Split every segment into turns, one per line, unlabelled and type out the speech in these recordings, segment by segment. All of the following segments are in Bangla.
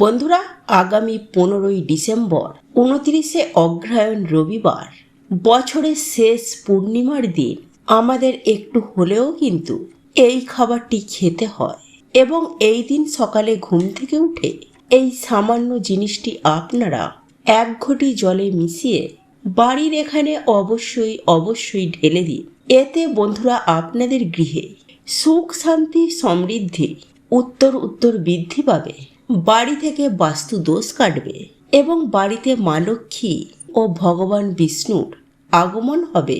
বন্ধুরা, আগামী পনেরোই ডিসেম্বর, উনত্রিশে অগ্রহায়ণ রবিবার, বছরের শেষ পূর্ণিমার দিন। আমাদের একটু হলেও কিন্তু এই খাবারটি খেতে হয় এবং এই দিন সকালে ঘুম থেকে উঠে এই সামান্য জিনিসটি আপনারা এক ঘটি জলে মিশিয়ে বাড়ির এখানে অবশ্যই অবশ্যই ঢেলে দিন। এতে বন্ধুরা, আপনাদের গৃহে সুখ, শান্তি, সমৃদ্ধি, উত্তর উত্তর বৃদ্ধি পাবে। বাড়ি থেকে বাস্তু দোষ কাটবে এবং বাড়িতে মা লক্ষ্মী ও ভগবান বিষ্ণুর আগমন হবে।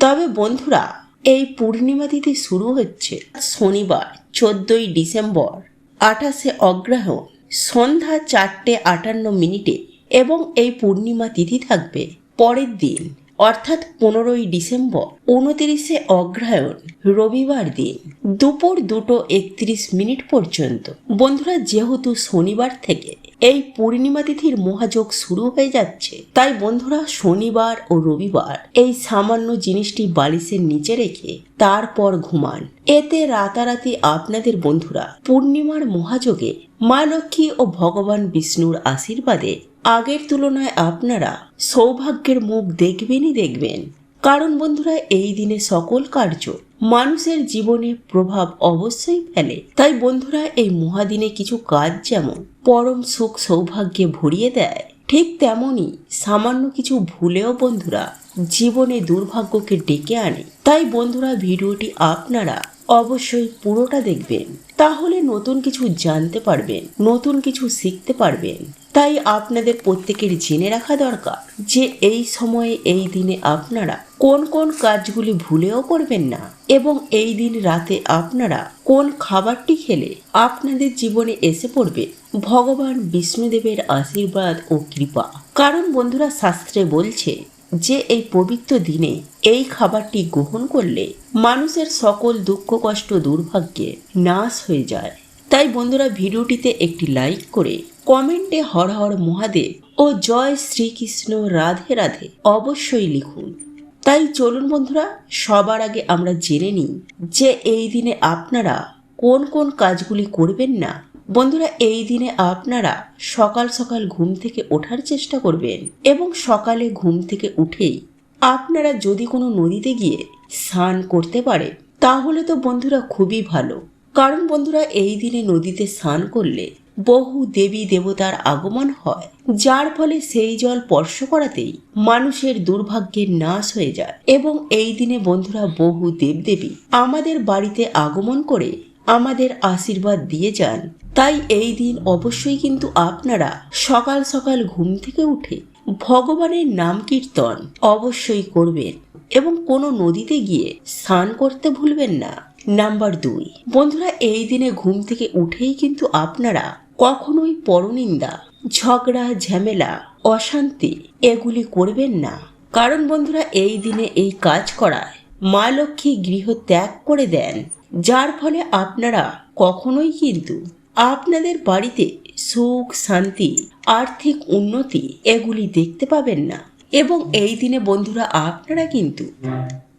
তবে বন্ধুরা, এই পূর্ণিমা তিথি শুরু হচ্ছে শনিবার, চোদ্দই ডিসেম্বর, আঠাশে অগ্রহায়ণ, সন্ধ্যা চারটে আটান্ন মিনিটে এবং এই পূর্ণিমা তিথি থাকবে পরের দিন। অর্থাৎ পনেরোই ডিসেম্বর, উনতিরিশে অগ্রহায়ণ, রবিবার দিন, দুপুর দুটো একত্রিশ মিনিট পর্যন্ত। বন্ধুরা, যেহেতু শনিবার থেকে এই পূর্ণিমা তিথির মহাযোগ শুরু হয়ে যাচ্ছে, তাই বন্ধুরা শনিবার ও রবিবার এই সামান্য জিনিসটি বালিশের নিচে রেখে তারপর ঘুমান। এতে রাতারাতি আপনাদের বন্ধুরা পূর্ণিমার মহাযোগে মা লক্ষ্মী ও ভগবান বিষ্ণুর আশীর্বাদে আগের তুলনায় আপনারা সৌভাগ্যের মুখ দেখবেনই দেখবেন। কারণ বন্ধুরা, এই দিনে সকল কার্য মানুষের জীবনে প্রভাব অবশ্যই ফেলে। তাই বন্ধুরা, এই মহাদিনে কিছু কাজ যেমন পরম সুখ সৌভাগ্যে ভরিয়ে দেয়, ঠিক তেমনই সামান্য কিছু ভুলেও বন্ধুরা জীবনে দুর্ভাগ্যকে ডেকে আনে। তাই বন্ধুরা, ভিডিওটি আপনারা অবশ্যই পুরোটা দেখবেন। তাহলে নতুন কিছু জানতে পারবেন, নতুন কিছু শিখতে পারবেন। তাই আপনাদের প্রত্যেকের জেনে রাখা দরকার যে এই সময়ে, এই দিনে আপনারা কোন কোন কাজগুলি ভুলেও করবেন না এবং এই দিন রাতে আপনারা কোন খাবারটি খেলে আপনাদের জীবনে এসে পড়বে ভগবান বিষ্ণুদেবের আশীর্বাদ ও কৃপা। কারণ বন্ধুরা, শাস্ত্রে বলছে যে এই পবিত্র দিনে এই খাবারটি গ্রহণ করলে মানুষের সকল দুঃখ, কষ্ট, দুর্ভাগ্যে নাশ হয়ে যায়। তাই বন্ধুরা, ভিডিওটিতে একটি লাইক করে কমেন্টে হর হর মহাদেব ও জয় শ্রীকৃষ্ণ রাধে রাধে অবশ্যই লিখুন। তাই চলুন বন্ধুরা, সবার আগে আমরা জেনে নিই যে এই দিনে আপনারা কোন কোন কাজগুলি করবেন না বন্ধুরা, এই দিনে আপনারা সকাল সকাল ঘুম থেকে ওঠার চেষ্টা করবেন এবং সকালে ঘুম থেকে উঠেই আপনারা যদি কোনো নদীতে গিয়ে স্নান করতে পারে, তাহলে তো বন্ধুরা খুবই ভালো। কারণ বন্ধুরা, এই দিনে নদীতে স্নান করলে বহু দেবী দেবতার আগমন হয়, যার ফলে সেই জল স্পর্শ করাতেই মানুষের দুর্ভাগ্যের নাশ হয়ে যায়। এবং এই দিনে বন্ধুরা, বহু দেবদেবী আমাদের বাড়িতে আগমন করে আমাদের আশীর্বাদ দিয়ে যান। তাই এই দিন অবশ্যই কিন্তু আপনারা সকাল সকাল ঘুম থেকে উঠে ভগবানের নাম কীর্তন অবশ্যই করবেন এবং কোনো নদীতে গিয়ে স্নান করতে ভুলবেন না। নাম্বার দুই, বন্ধুরা এই দিনে ঘুম থেকে উঠেই কিন্তু আপনারা কখনোই পরনিন্দা, ঝগড়া, ঝামেলা, অশান্তি এগুলি করবেন না। কারণ বন্ধুরা এই দিনে এই কাজ করায় মা লক্ষ্মী গৃহ ত্যাগ করে দেন। যার ফলে আপনারা কখনোই কিন্তু আপনাদের বাড়িতে সুখ, শান্তি, আর্থিক উন্নতি এগুলি দেখতে পাবেন না। এবং এই দিনে বন্ধুরা আপনারা কিন্তু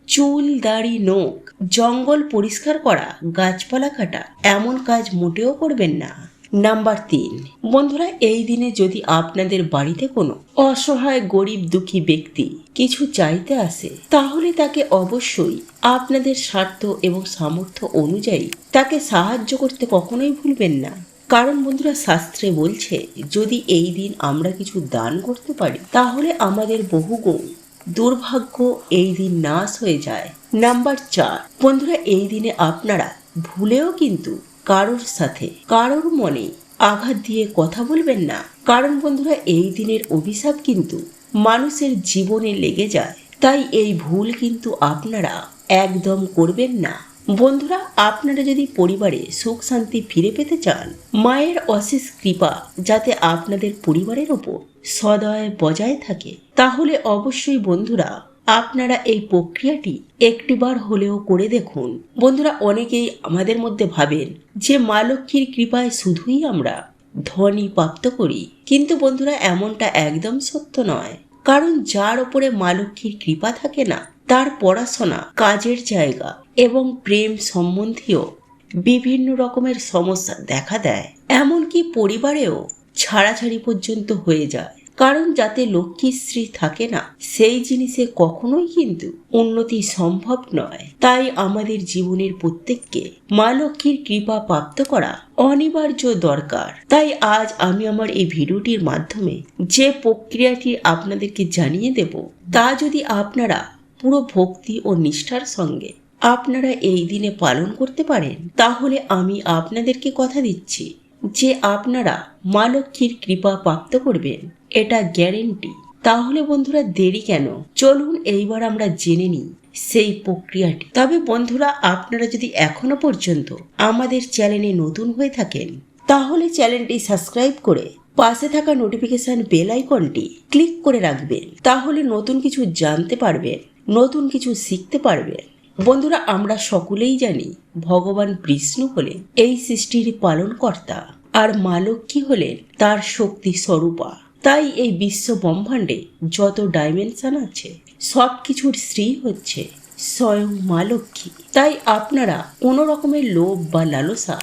চুল, দাড়ি, নোখ, জঙ্গল পরিষ্কার করা, গাছপালা কাটা এমন কাজ মোটেও করবেন না। নাম্বার তিন। বন্ধুরা, এই দিনে যদি আপনাদের বাড়িতে কোনো অসহায়, গরিব, দুঃখী ব্যক্তি কিছু চাইতে আসে, তাহলে তাকে অবশ্যই আপনাদের স্বার্থ এবং সামর্থ্য অনুযায়ী তাকে সাহায্য করতে কখনোই ভুলবেন না। কারণ বন্ধুরা, শাস্ত্রে বলছে, যদি এই দিন আমরা কিছু দান করতে পারি, তাহলে আমাদের বহু গুণ দুর্ভাগ্য এই দিন নাশ হয়ে যায়। নাম্বার চার। বন্ধুরা, এই দিনে আপনারা ভুলেও কিন্তু কারোর সাথে, কারোর মনে আঘাত দিয়ে কথা বলবেন না। কারণ বন্ধুরা, এই দিনের অভিশাপ কিন্তু মানুষের জীবনে লেগে যায়। তাই এই ভুল কিন্তু আপনারা একদম করবেন না। বন্ধুরা, আপনারা যদি পরিবারে সুখ শান্তি ফিরে পেতে চান, মায়ের অশেষ কৃপা যাতে আপনাদের পরিবারের ওপর সদয় বজায় থাকে, তাহলে অবশ্যই বন্ধুরা আপনারা এই প্রক্রিয়াটি একটিবার হলেও করে দেখুন। বন্ধুরা, অনেকেই আমাদের মধ্যে ভাবেন যে মা লক্ষ্মীর কৃপায় শুধুই আমরা ধনী প্রাপ্ত করি। কিন্তু বন্ধুরা, এমনটা একদম সত্য নয়। কারণ যার ওপরে মা লক্ষ্মীর কৃপা থাকে না, তার পড়াশোনা, কাজের জায়গা এবং প্রেম সম্বন্ধীয় বিভিন্ন রকমের সমস্যা দেখা দেয়। এমনকি পরিবারেও ছাড়াছাড়ি পর্যন্ত হয়ে যায়। কারণ যাতে লক্ষ্মীর স্ত্রী থাকে না, সেই জিনিসে কখনোই কিন্তু উন্নতি সম্ভব নয়। তাই আমাদের জীবনের প্রত্যেককে মা লক্ষ্মীর কৃপা প্রাপ্ত করা অনিবার্য দরকার। তাই আজ আমি আমার এই ভিডিওটির মাধ্যমে যে প্রক্রিয়াটি আপনাদেরকে জানিয়ে দেব, তা যদি আপনারা পুরো ভক্তি ও নিষ্ঠার সঙ্গে আপনারা এই দিনে পালন করতে পারেন, তাহলে আমি আপনাদেরকে কথা দিচ্ছি যে আপনারা মা লক্ষ্মীর কৃপা প্রাপ্ত করবেন। এটা গ্যারেন্টি তাহলে বন্ধুরা দেরি কেন? চলুন এইবার আমরা জেনে নিই সেই প্রক্রিয়াটি। তবে বন্ধুরা, আপনারা যদি এখনও পর্যন্ত আমাদের চ্যানেলে নতুন হয়ে থাকেন, তাহলে চ্যানেলটি সাবস্ক্রাইব করে পাশে থাকা নোটিফিকেশন বেল আইকনটি ক্লিক করে রাখবেন। তাহলে নতুন কিছু জানতে পারবেন, নতুন কিছু শিখতে পারবেন। বন্ধুরা, আমরা সকলেই জানি ভগবান বিষ্ণু হলেন এই সৃষ্টির পালনকর্তা আর মা হলেন তার শক্তি স্বরূপা। তাই এই বিশ্ব ব্রহ্মাণ্ডে যত ডাইমেনশন আছে সব কিছুর স্ত্রী হচ্ছে স্বয়ং মা লক্ষ্মী। তাই আপনারা কোনো রকমের লোভ বা লালসা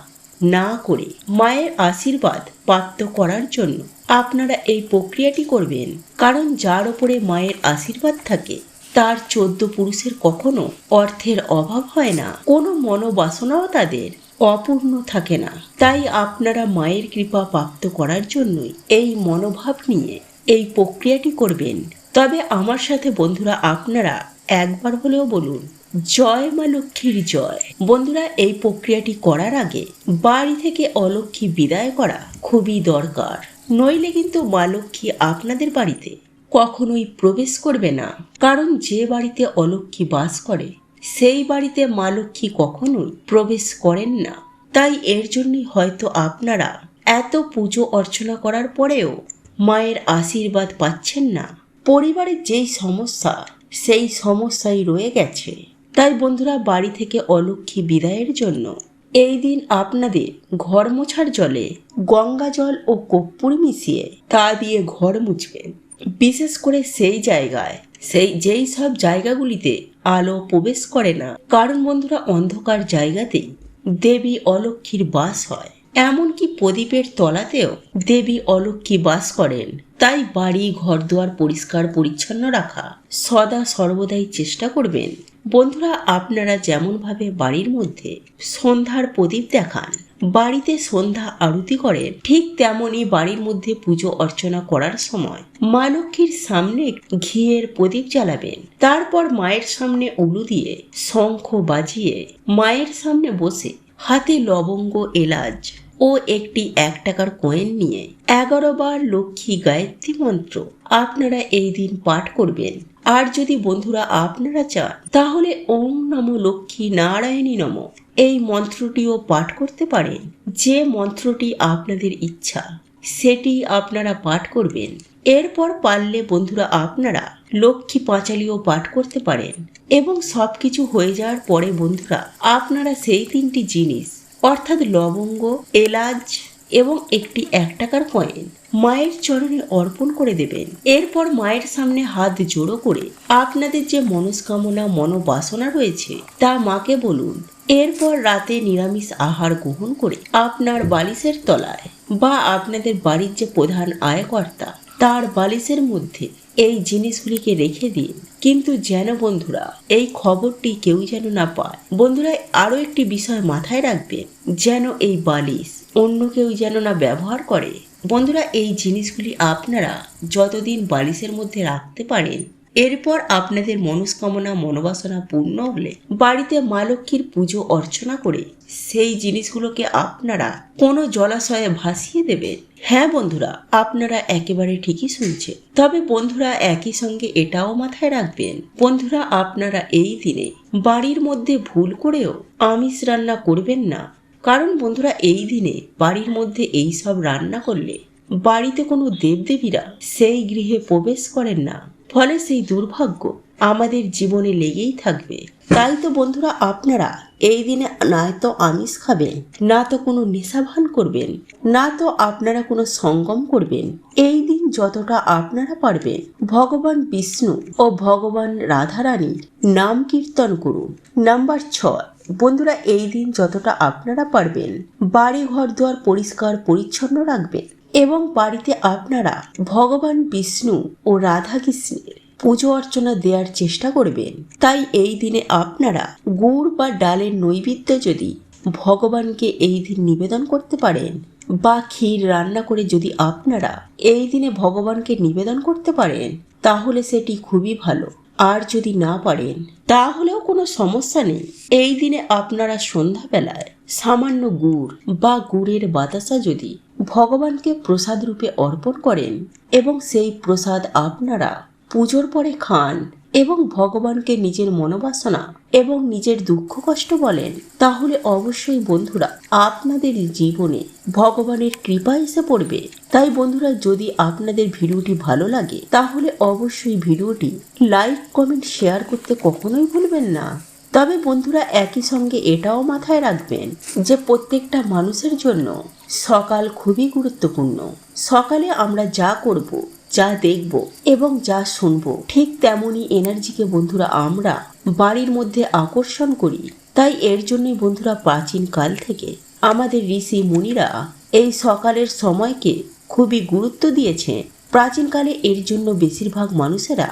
না করে মায়ের আশীর্বাদ প্রাপ্ত করার জন্য আপনারা এই প্রক্রিয়াটি করবেন। কারণ যার ওপরে মায়ের আশীর্বাদ থাকে, তার চোদ্দ পুরুষের কখনো অর্থের অভাব হয় না। কোনো মনোবাসনাও তাদের অপূর্ণ থাকে না। তাই আপনারা মায়ের কৃপা প্রাপ্ত করার জন্যই এই মনোভাব নিয়ে এই প্রক্রিয়াটি করবেন। তবে আমার সাথে বন্ধুরা আপনারা একবার হলেও বলুন, জয় মা লক্ষ্মীর জয়। বন্ধুরা, এই প্রক্রিয়াটি করার আগে বাড়ি থেকে অলক্ষ্মী বিদায় করা খুবই দরকার। নইলে কিন্তু মা লক্ষ্মী আপনাদের বাড়িতে কখনোই প্রবেশ করবে না। কারণ যে বাড়িতে অলক্ষ্মী বাস করে সেই বাড়িতে মা লক্ষ্মী কখনোই প্রবেশ করেন না। তাই এর জন্যই হয়তো আপনারা এত পুজো অর্চনা করার পরেও মায়ের আশীর্বাদ পাচ্ছেন না। পরিবারের যেই সমস্যা, সেই সমস্যাই রয়ে গেছে। তাই বন্ধুরা, বাড়ি থেকে অলক্ষ্মী বিদায়ের জন্য এই দিন আপনাদের ঘর মোছার জলে গঙ্গা জল ও কর্পূর মিশিয়ে তা দিয়ে ঘর মুছবেন। বিশেষ করে সেই জায়গায়, সেই যেই সব জায়গাগুলিতে আলো প্রবেশ করে না। কারণ বন্ধুরা, অন্ধকার জায়গাতেই দেবী অলক্ষ্মীর বাস হয়। এমনকি প্রদীপের তলাতেও দেবী অলক্ষ্মী বাস করেন। তাই বাড়ি, ঘরদুয়ার পরিষ্কার, পরিচ্ছন্ন রাখা সদা সর্বদাই চেষ্টা করবেন। বন্ধুরা, আপনারা যেমনভাবে বাড়ির মধ্যে সন্ধ্যার প্রদীপ দেখান বাড়িতে সন্ধ্যা আরতি করে, ঠিক তেমনই বাড়ির মধ্যে পুজো অর্চনা করার সময় মা লক্ষ্মীর সামনে ঘিয়ের প্রদীপ জ্বালাবেন। তারপর মায়ের সামনে উলু দিয়ে শঙ্খ বাজিয়ে মায়ের সামনে বসে হাতে লবঙ্গ, এলাচ ও একটি এক টাকার কয়েন নিয়ে এগারো বার লক্ষ্মী গায়ত্রী মন্ত্র, আপনারা এই দিন পাঠ করবেন। আর যদি বন্ধুরা আপনারা চান, তাহলে ওম নম লক্ষ্মী নারায়ণী নম। এই মন্ত্রটিও পাঠ করতে পারেন যে মন্ত্রটি আপনাদের ইচ্ছা, সেটি আপনারা পাঠ করবেন। এরপর পারলে বন্ধুরা আপনারা লক্ষ্মী পাঁচালিও পাঠ করতে পারেন এবং সব কিছু হয়ে যাওয়ার পরে বন্ধুরা, আপনারা সেই তিনটি জিনিস অর্থাৎ লবঙ্গ, এলাচ এবং একটি এক টাকার কয়েন মায়ের চরণে অর্পণ করে দেবেন। এরপর মায়ের সামনে হাত জোড়ো করে আপনাদের যে মনস্কামনা, মনোবাসনা রয়েছে, তা মাকে বলুন। এরপর রাতে নিরামিষ আহার গ্রহণ করে আপনার বালিশের তলায় বা আপনাদের বাড়ির যে প্রধান আয়কর্তা, তার বালিশের মধ্যে এই জিনিসগুলিকে রেখে দিন। কিন্তু যেন বন্ধুরা, এই খবরটি কেউ যেন না পায়। বন্ধুরা, আরও একটি বিষয় মাথায় রাখবেন, যেন এই বালিশ অন্য কেউ যেন না ব্যবহার করে। বন্ধুরা, এই জিনিসগুলি আপনারা যতদিন বালিশের মধ্যে রাখতে পারেন এরপর আপনাদের মনস্কামনা মনোবাসনা পূর্ণ হলে বাড়িতে মা লক্ষ্মীর পুজো অর্চনা করে সেই জিনিসগুলোকে আপনারা কোনো জলাশয়ে ভাসিয়ে দেবেন। হ্যাঁ বন্ধুরা, আপনারা একেবারে ঠিকই শুনছেন। তবে বন্ধুরা একই সঙ্গে এটাও মাথায় রাখবেন, বন্ধুরা আপনারা এই দিনে বাড়ির মধ্যে ভুল করেও আমিষ রান্না করবেন না। কারণ বন্ধুরা এই দিনে বাড়ির মধ্যে এই সব রান্না করলে বাড়িতে কোনো দেবদেবীরা সেই গৃহে প্রবেশ করেন না। ফলে সেই দুর্ভাগ্য আমাদের জীবনে লেগেই থাকবে। তাই তো বন্ধুরা, আপনারা এই দিনে না তো আমিষ খাবেন, না তো কোনো নেশাভান করবেন, না তো আপনারা কোনো সঙ্গম করবেন। এই দিন যতটা আপনারা পারবেন, ভগবান বিষ্ণু ও ভগবান রাধারানীর নাম কীর্তন করুন। নাম্বার ছয়। বন্ধুরা, এই দিন যতটা আপনারা পারবেন বাড়ি ঘর দুয়ার পরিষ্কার পরিচ্ছন্ন রাখবেন। এবং বাড়িতে আপনারা ভগবান বিষ্ণু ও রাধা কৃষ্ণের পুজো অর্চনা দেওয়ার চেষ্টা করবেন। তাই এই দিনে আপনারা গুড় বা ডালের নৈবেদ্য যদি ভগবানকে এই দিন নিবেদন করতে পারেন বা ক্ষীর রান্না করে যদি আপনারা এই দিনে ভগবানকে নিবেদন করতে পারেন, তাহলে সেটি খুবই ভালো। আর যদি না পারেন, তাহলেও কোনো সমস্যা নেই। এই দিনে আপনারা সন্ধ্যাবেলায় সামান্য গুড় বা গুড়ের বাতাসা যদি ভগবানকে প্রসাদ রূপে অর্পণ করেন এবং সেই প্রসাদ আপনারা পুজোর পরে খান এবং ভগবানকে নিজের মনোবাসনা এবং নিজের দুঃখ কষ্ট বলেন, তাহলে অবশ্যই বন্ধুরা আপনাদের জীবনে ভগবানের কৃপা এসে পড়বে। তাই বন্ধুরা, যদি আপনাদের ভিডিওটি ভালো লাগে, তাহলে অবশ্যই ভিডিওটি লাইক, কমেন্ট, শেয়ার করতে কখনোই ভুলবেন না। তবে বন্ধুরা, একই সঙ্গে এটাও মাথায় রাখবেন যে প্রত্যেকটা মানুষের জন্য সকাল খুবই গুরুত্বপূর্ণ। সকালে আমরা যা করব যা দেখব এবং যা শুনব, ঠিক তেমনই এনার্জিকে বন্ধুরা আমরা বাড়ির মধ্যে আকর্ষণ করি। তাই এর জন্যই বন্ধুরা প্রাচীন কাল থেকে আমাদের ঋষি মুনিরা এই সকালের সময়কে খুবই গুরুত্ব দিয়েছে। প্রাচীনকালে এর জন্য বেশিরভাগ মানুষেরা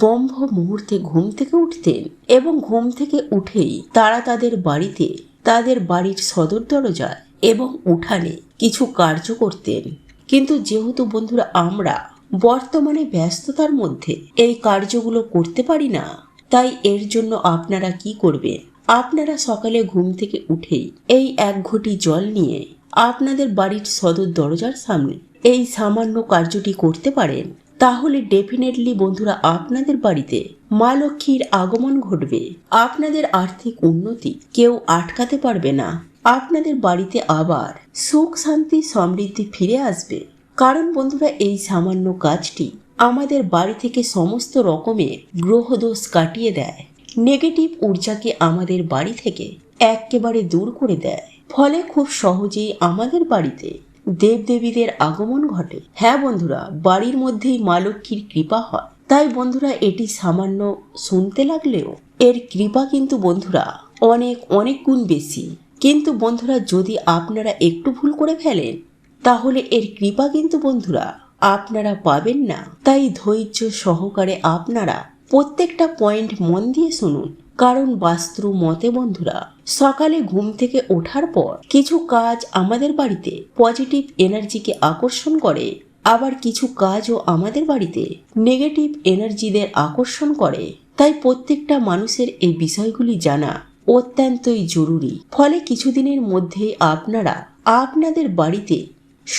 ব্রহ্ম মুহূর্তে ঘুম থেকে উঠতেন এবং ঘুম থেকে উঠেই তারা তাদের বাড়িতে, তাদের বাড়ির সদর দরজায় এবং উঠানে কিছু কার্য করতেন। কিন্তু যেহেতু বন্ধুরা আমরা বর্তমানে ব্যস্ততার মধ্যে এই কার্যগুলো করতে পারি না। তাই এর জন্য আপনারা কি করবেন আপনারা সকালে ঘুম থেকে উঠেই এই এক ঘটি জল নিয়ে আপনাদের বাড়ির সদর দরজার সামনে এই সামান্য কার্যটি করতে পারেন। তাহলে ডেফিনেটলি বন্ধুরা আপনাদের বাড়িতে মা লক্ষ্মীর আগমন ঘটবে। আপনাদের আর্থিক উন্নতি কেউ আটকাতে পারবে না। আপনাদের বাড়িতে আবার সুখ, শান্তি, সমৃদ্ধি ফিরে আসবে। কারণ বন্ধুরা, এই সামান্য কাজটি আমাদের বাড়ি থেকে সমস্ত রকমের গ্রহদোষ কাটিয়ে দেয়। নেগেটিভ ঊর্জাকে আমাদের বাড়ি থেকে একেবারে দূর করে দেয়। ফলে খুব সহজেই আমাদের বাড়িতে দেবদেবীদের আগমন ঘটে। হ্যাঁ বন্ধুরা, বাড়ির মধ্যেই মা লক্ষ্মীর কৃপা হয়। তাই বন্ধুরা, এটি সামান্য শুনতে লাগলেও এর কৃপা কিন্তু বন্ধুরা অনেক অনেক গুণ বেশি। কিন্তু বন্ধুরা, যদি আপনারা একটু ভুল করে ফেলেন তাহলে এর কৃপা কিন্তু বন্ধুরা, আপনারা পাবেন না। তাই ধৈর্য সহকারে আপনারা প্রত্যেকটা পয়েন্ট মন দিয়ে শুনুন। কারণ বাস্তু মতে বন্ধুরা, সকালে ঘুম থেকে ওঠার পর কিছু কাজ আমাদের বাড়িতে পজিটিভ এনার্জিকে আকর্ষণ করে, আবার কিছু কাজও আমাদের বাড়িতে নেগেটিভ এনার্জিদের আকর্ষণ করে। তাই প্রত্যেকটা মানুষের এই বিষয়গুলি জানা অত্যন্তই জরুরি। ফলে কিছুদিনের মধ্যে আপনারা আপনাদের বাড়িতে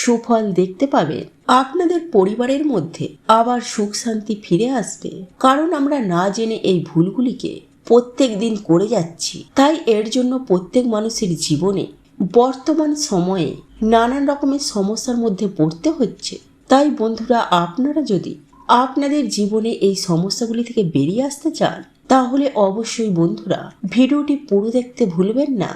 সুফল দেখতে পাবেন আপনাদের পরিবারের মধ্যে আবার সুখ শান্তি ফিরে আসবে। কারণ আমরা না জেনে এই ভুলগুলিকে প্রত্যেক দিন করে যাচ্ছি। তাই এর জন্য প্রত্যেক মানুষের জীবনে বর্তমান সময়ে নানান রকমের সমস্যার মধ্যে পড়তে হচ্ছে। তাই বন্ধুরা, আপনারা যদি আপনাদের জীবনে এই সমস্যাগুলি থেকে বেরিয়ে আসতে চান, তাহলে অবশ্যই বন্ধুরা, ভিডিওটি পুরো দেখতে ভুলবেন না।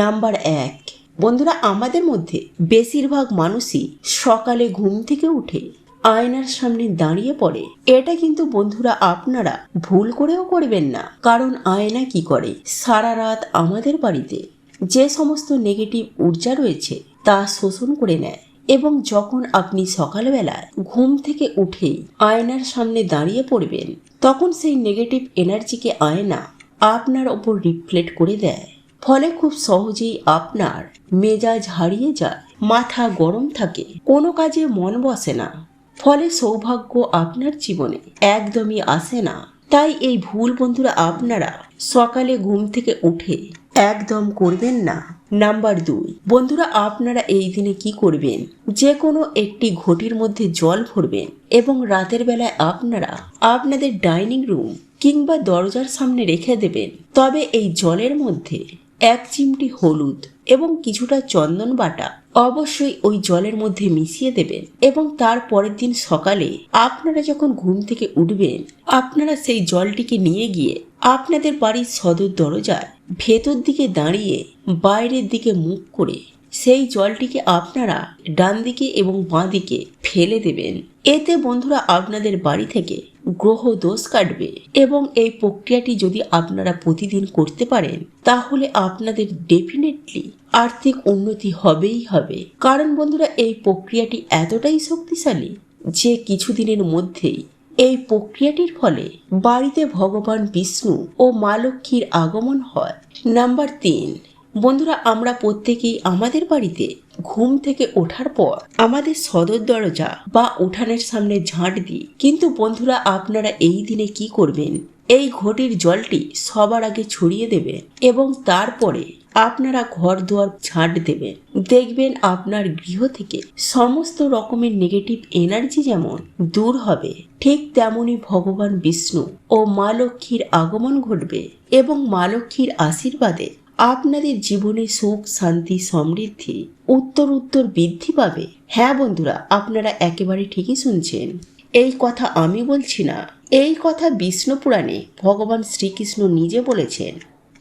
নাম্বার এক বন্ধুরা, আমাদের মধ্যে বেশিরভাগ মানুষই সকালে ঘুম থেকে উঠে আয়নার সামনে দাঁড়িয়ে পড়ে। এটা কিন্তু বন্ধুরা, আপনারা ভুল করেও করবেন না। কারণ আয়না কি করে? সারা রাত আমাদের বাড়িতে যে সমস্ত নেগেটিভ ঊর্জা রয়েছে, তা শোষণ করে নেয়। এবং যখন আপনি সকালবেলায় ঘুম থেকে উঠেই আয়নার সামনে দাঁড়িয়ে পড়বেন, তখন সেই নেগেটিভ এনার্জিকে আয়না আপনার ওপর রিফ্লেক্ট করে দেয়। ফলে খুব সহজেই আপনার মেজাজ হারিয়ে যায়, মাথা গরম থাকে, কোনো কাজে মন বসে না। ফলে সৌভাগ্য আপনার জীবনে একদমই আসে না। তাই এই ভুল বন্ধুরা আপনারা সকালে ঘুম থেকে উঠে একদম করবেন না। নাম্বার দুই, বন্ধুরা আপনারা এই দিনে কি করবেন? যে কোনো একটি ঘটির মধ্যে জল ভরবেন এবং রাতের বেলায় আপনারা আপনাদের ডাইনিং রুম কিংবা দরজার সামনে রেখে দেবেন। তবে এই জলের মধ্যে এক চিমটি হলুদ এবং কিছুটা চন্দন বাটা অবশ্যই ওই জলের মধ্যে মিশিয়ে দেবেন এবং তার পরের দিন সকালে আপনারা যখন ঘুম থেকে উঠবেন, আপনারা সেই জলটিকে নিয়ে গিয়ে আপনাদের বাড়ির সদর দরজায় ভেতর দিকে দাঁড়িয়ে বাইরের দিকে মুখ করে সেই জলটিকে আপনারা ডান দিকে এবং বাঁ দিকে ফেলে দেবেন। এতে বন্ধুরা আপনাদের বাড়ি থেকে গ্রহ দোষ কাটবে এবং এই প্রক্রিয়াটি যদি আপনারা প্রতিদিন করতে পারেন, তাহলে আপনাদের ডেফিনেটলি আর্থিক উন্নতি হবেই হবে। কারণ বন্ধুরা, এই প্রক্রিয়াটি এতটাই শক্তিশালী যে কিছুদিনের মধ্যেই এই প্রক্রিয়াটির ফলে বাড়িতে ভগবান বিষ্ণু ও মা লক্ষ্মীর আগমন হয়। নাম্বার তিন বন্ধুরা, আমরা প্রত্যেকেই আমাদের বাড়িতে ঘুম থেকে ওঠার পর আমাদের সদর দরজা বা উঠানের সামনে ঝাঁট দিই। কিন্তু বন্ধুরা, আপনারা এই দিনে কি করবেন? এই ঘটির জলটি সবার আগে ছড়িয়ে দেবে এবং তারপরে আপনারা ঘর দুয়ার ঝাঁট দেবেন। দেখবেন আপনার গৃহ থেকে সমস্ত রকমের নেগেটিভ এনার্জি যেমন দূর হবে, ঠিক তেমনি ভগবান বিষ্ণু ও মা লক্ষ্মীর আগমন ঘটবে এবং মা লক্ষ্মীর আশীর্বাদে আপনাদের জীবনে সুখ, শান্তি, সমৃদ্ধি, উত্তর উত্তর বৃদ্ধি পাবে। হ্যাঁ বন্ধুরা, আপনারা একেবারে ঠিকই শুনছেন। এই কথা আমি বলছি না। এই কথা বিষ্ণু পুরাণে ভগবান শ্রীকৃষ্ণ নিজে বলেছেন,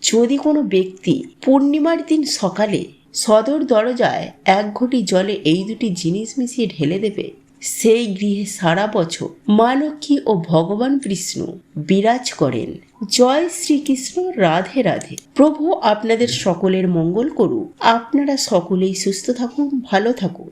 যদি কোনো ব্যক্তি পূর্ণিমার দিন সকালে সদর দরজায় এক ঘটি জলে এই দুটি জিনিস মিশিয়ে ঢেলে দেবে, সেই গৃহে সারা বছর মা লক্ষ্মী ও ভগবান বিষ্ণু বিরাজ করেন। জয় শ্রীকৃষ্ণ, রাধে রাধে। প্রভু আপনাদের সকলের মঙ্গল করুক। আপনারা সকলেই সুস্থ থাকুন, ভালো থাকুন।